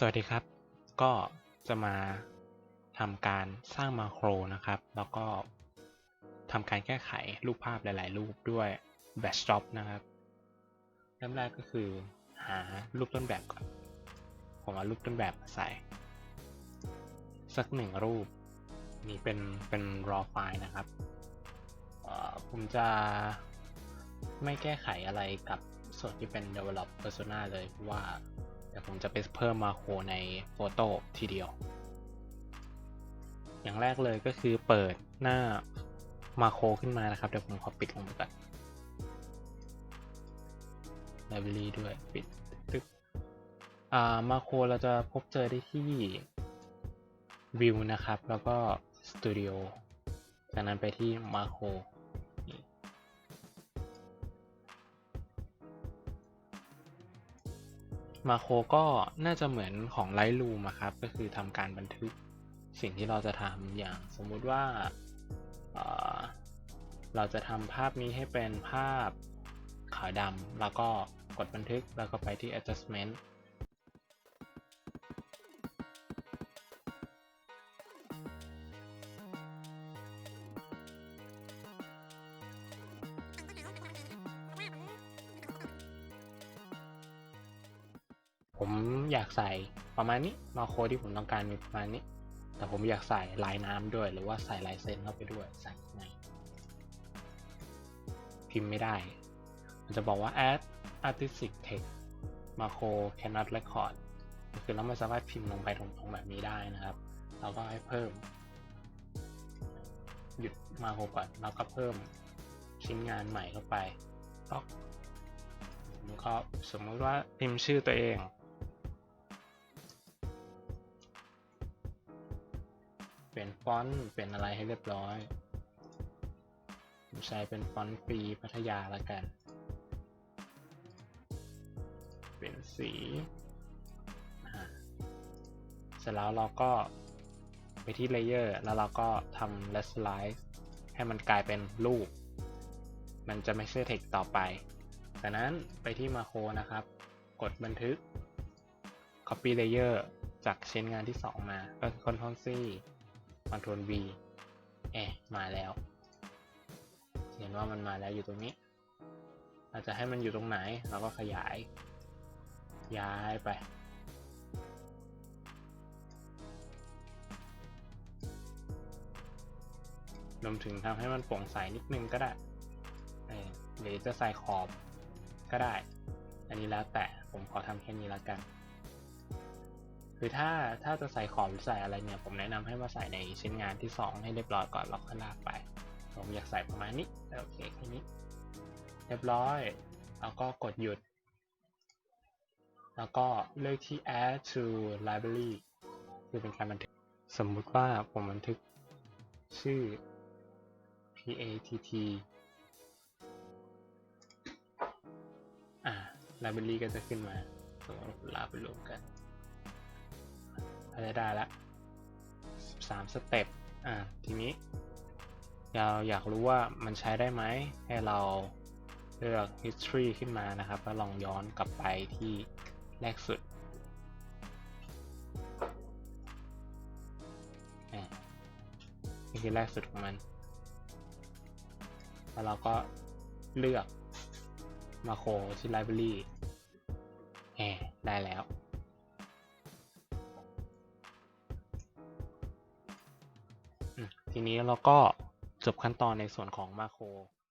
สวัสดีครับ ก็จะมาทำการสร้างมาโครนะครับ แล้วก็ทำการแก้ไขรูปภาพหลาย ๆ รูปด้วย Batch Job นะครับเริ่มแรกก็คือหารูปต้นแบบก่อนผมเอารูปต้นแบบมาใส่ สักหนึ่งรูป นี่เป็นเป็น raw file นะครับผมจะไม่แก้ไขอะไรกับส่วนที่เป็น develop persona เลยเพราะว่า ดี๋ยวผมจะไปเพิ่มมาโครในโฟโต้ทีเดียว อย่างแรกเลยก็คือเปิดหน้ามาโครขึ้นมานะครับ เดี๋ยวผมขอปิดลงไปก่อน Library ด้วยปิดตึ๊บอ่ามาโครเราจะพบเจอได้ที่ View นะครับ แล้วก็ Studio จากนั้นไปที่มาโคร มาโครก็น่าจะเหมือนของไลท์รูมครับ ก็คือทำการบันทึกสิ่งที่เราจะทำอย่างสมมุติว่าเเราจะทำภาพนี้ให้เป็นภาพขาวดำแล้วก็กดบันทึกแล้วก็ไปที่ adjustment ผมอยากใส่ประมาณนี้มาโคที่ผมต้องการมีประมาณนี้ แต่ผมอยากใส่ลายน้ำด้วย หรือว่าใส่ลายเซ็นเข้าไปด้วยใส่ไงพิมพ์ไม่ได้ มันจะบอกว่า add artistic text macro cannot record คือเราไม่สามารถพิมพ์ลงไปตรงๆแบบนี้ได้นะครับ เราก็ให้เพิ่ม หยุดมาโคก่อนแล้วก็เพิ่มชิ้นงานใหม่เข้าไปก็ผมก็สมมติว่าพิมพ์ชื่อตัวเอง ลี่ยนฟอนต์เปลี่ยนอะไรให้เรียบร้อยผมใช้เป็นฟอนต์ฟรีพัทยาละกัน เปลี่ยนสีเสร็จแล้วเราก็ไปที่เลเยอร์แล้วเราก็ทำ r e s t i z e ให้มันกลายเป็นรูป มันจะไม่ใช่ text ต่อไปจากนั้นไปที่มาโครนะครับ กดบันทึก copy layer จากชิ้นงานที่ 2 มา ก็คือ Ctrl C Ctrl V เอะมาแล้วเห็นว่ามันมาแล้วอยู่ตรงนี้เราจะให้มันอยู่ตรงไหนเราก็ขยาย ย้ายไป รวมถึงทำให้มันโปร่งใสนิดนึงก็ได้เหรือจะใส่ขอบก็ได้ อันนี้แล้วแต่ผมขอทำแค่นี้แล้วกัน คือถ้าถ้าจะใส่ขอบหรือใส่อะไรเนี่ยผมแนะนำให้มาใส่ในชิ้นงานที่ 2 ให้เรียบร้อยก่อนแล้วค่อยลากไป ผมอยากใส่ประมาณนี้โอเคแค่นี้ เรียบร้อยแล้วก็กดหยุด แล้วก็เลือกที่ add to library คือเป็นการบันทึกสมมุติว่าผมบันทึกชื่อ PATT อ่า library ก็จะขึ้นมาสมมติว่าลาไปรวมกัน ก็จะได้ละ13สเต็ปอ่าทีนี้ เราอยากรู้ว่ามันใช้ได้ไหม ให้เราเลือก history ขึ้นมานะครับ แล้วลองย้อนกลับไปที่แรกสุดนี่คือแรกสุดของมัน แล้วเราก็เลือกมาโคที่ library แหมได้แล้ว ทีนี้เราก็จบขั้นตอนในส่วนของมาโคร